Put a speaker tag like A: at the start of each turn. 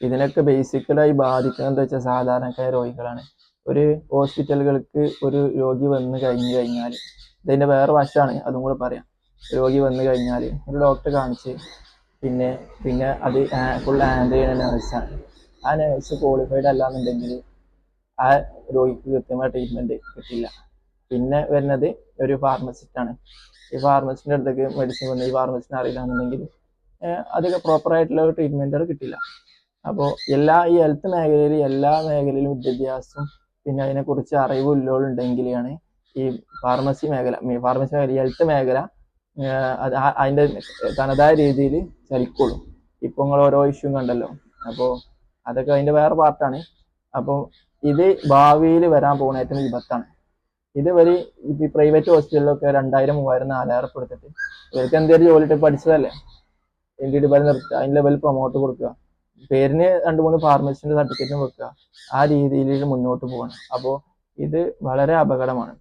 A: ഇതിനൊക്കെ ബേസിക്കലായി ബാധിക്കുന്നത് എന്താ വെച്ചാൽ സാധാരണക്കാരായ രോഗികളാണ്. ഒരു ഹോസ്പിറ്റലുകൾക്ക് ഒരു രോഗി വന്നു കഴിഞ്ഞു കഴിഞ്ഞാൽ ഇതിന്റെ വേറെ വശമാണ് അതും കൂടെ പറയാം. രോഗി വന്നു കഴിഞ്ഞാൽ ഒരു ഡോക്ടറെ കാണിച്ച് പിന്നെ പിന്നെ അത് ഫുൾ ഹാൻഡിൽ ചെയ്യുന്ന നേഴ്സാണ് ആ നേഴ്സ് ക്വാളിഫൈഡ് അല്ല എന്നുണ്ടെങ്കിൽ ആ രോഗിക്ക് കൃത്യമായ ട്രീറ്റ്മെന്റ് കിട്ടില്ല. പിന്നെ വരുന്നത് ഒരു ഫാർമസിസ്റ്റ് ആണ്. ഈ ഫാർമസിന്റെ അടുത്തേക്ക് മെഡിസിൻ വന്ന് ഈ ഫാർമസിനെ അറിയില്ല എന്നുണ്ടെങ്കിൽ അധികം പ്രോപ്പറായിട്ടുള്ള ട്രീറ്റ്മെന്റുകൾ കിട്ടില്ല. അപ്പോൾ എല്ലാ ഈ ഹെൽത്ത് മേഖലയിൽ എല്ലാ മേഖലയിലും വിദ്യാഭ്യാസം പിന്നെ അതിനെക്കുറിച്ച് അറിവ് ഉള്ളവരുണ്ടെങ്കിലാണ് ഈ ഫാർമസി മേഖല ഫാർമസി മേഖല ഹെൽത്ത് മേഖല ഏഹ് അത് ആ- അതിന്റെ തനതായ രീതിയിൽ ചലിക്കുള്ളൂ. ഇപ്പൊ നിങ്ങൾ ഓരോ ഇഷ്യൂ കണ്ടല്ലോ. അപ്പോൾ അതൊക്കെ അതിന്റെ വേറെ പാർട്ടാണ് അപ്പോൾ ഇത് ഭാവിയിൽ വരാൻ പോകുന്ന ഏറ്റവും വിപത്താണ്. ഇത് വരെ ഈ പ്രൈവറ്റ് ഹോസ്പിറ്റലിലൊക്കെ രണ്ടായിരം മൂവായിരം നാലായിരം കൊടുത്തിട്ട് ഇവർക്ക് എന്തെങ്കിലും ജോലി പഠിച്ചതല്ലേ? എൽ ഡി നിർത്തുക അതിന്റെ ലെവൽ പ്രൊമോട്ട് കൊടുക്കുക. പേരിന് രണ്ടു മൂന്ന് ഫാർമസിന്റെ സർട്ടിഫിക്കറ്റും വെക്കുക. ആ രീതിയിൽ മുന്നോട്ട് പോകണം. അപ്പോൾ ഇത് വളരെ അപകടമാണ്.